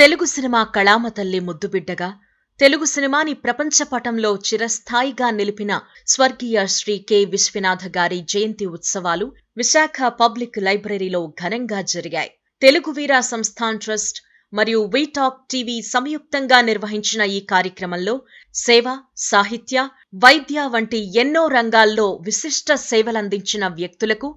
Telugu cinema కళామ తల్లి ముద్దుబిడ్డగా తెలుగు సినిమాని ప్రపంచ పటంలో చిరస్థాయిగా నిలిపిన స్వర్గీయ శ్రీ కె. విశ్వనాథ గారి జయంతి ఉత్సవాలు విశాఖ పబ్లిక్ లైబ్రరీలో ఘనంగా జరిగాయి. తెలుగు వీరా సంస్థాన్ ట్రస్ట్ మరియు వీటాక్ టీవీ సంయుక్తంగా నిర్వహించిన ఈ కార్యక్రమంలో సేవ సాహిత్య వైద్య వంటి ఎన్నో రంగాల్లో విశిష్ట సేవలందించిన వ్యక్తులకు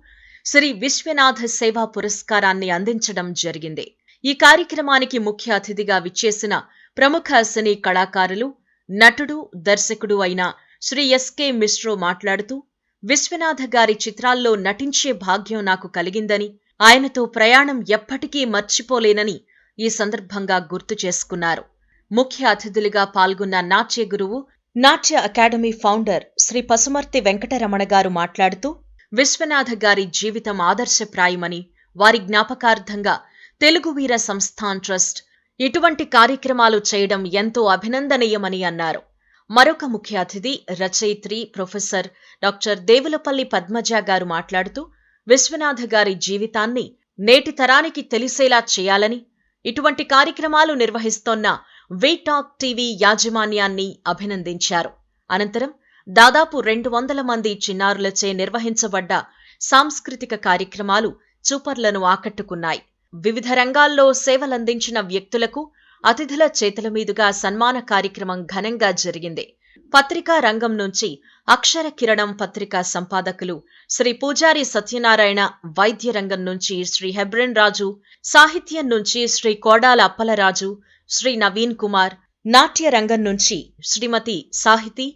శ్రీ విశ్వనాథ సేవా పురస్కారాన్ని అందించడం జరిగింది. ఈ కార్యక్రమానికి ముఖ్య అతిథిగా విచ్చేసిన ప్రముఖ సినీ కళాకారులు నటుడు దర్శకుడు అయిన శ్రీ ఎస్కే మిశ్రో మాట్లాడుతూ విశ్వనాథ గారి చిత్రాల్లో నటించే భాగ్యం నాకు కలిగిందని ఆయనతో ప్రయాణం ఎప్పటికీ మర్చిపోలేనని ఈ సందర్భంగా గుర్తు చేసుకున్నారు. ముఖ్య అతిథులుగా పాల్గొన్న నాట్య గురువు నాట్య అకాడమీ ఫౌండర్ శ్రీ పసుమర్తి వెంకటరమణ గారు మాట్లాడుతూ విశ్వనాథ గారి జీవితం ఆదర్శప్రాయమని వారి జ్ఞాపకార్థంగా తెలుగు వీర సంస్థాన్ ట్రస్ట్. ఇటువంటి కార్యక్రమాలు చేయడం ఎంతో అభినందనీయమని అన్నారు. మరొక ముఖ్య అతిథి రచయిత్రి ప్రొఫెసర్ డాక్టర్ దేవులపల్లి పద్మజ గారు మాట్లాడుతూ విశ్వనాథ గారి జీవితాన్ని నేటి తరానికి తెలిసేలా చేయాలని ఇటువంటి కార్యక్రమాలు నిర్వహిస్తోన్న వీటాక్ టీవీ యాజమాన్యాన్ని అభినందించారు. అనంతరం దాదాపు రెండు వందల మంది చిన్నారులచే నిర్వహించబడ్డ సాంస్కృతిక కార్యక్రమాలు చూపర్లను ఆకట్టుకున్నాయి. వివిధ రంగాల్లో సేవలందించిన వ్యక్తులకు అతిథుల చేతుల మీదుగా సన్మాన కార్యక్రమం ఘనంగా జరిగింది. పత్రికా రంగం నుంచి అక్షర కిరణం పత్రికా సంపాదకులు శ్రీ పూజారి సత్యనారాయణ వైద్య రంగం నుంచి శ్రీ హెబ్రెన్ రాజు సాహిత్యం నుంచి శ్రీ కోడాల అప్పలరాజు శ్రీ నవీన్ కుమార్ నాట్య రంగం నుంచి శ్రీమతి సాహితి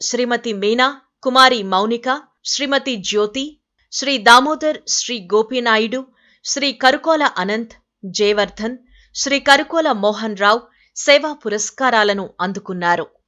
శ్రీమతి మీనా కుమారి మౌనిక శ్రీమతి జ్యోతి శ్రీ దామోదర్ శ్రీ గోపీనాయుడు శ్రీ కరుకోల అనంత్ జయవర్ధన్ శ్రీ కరుకోల మోహన్ రావు సేవా పురస్కారాలను అందుకున్నారు.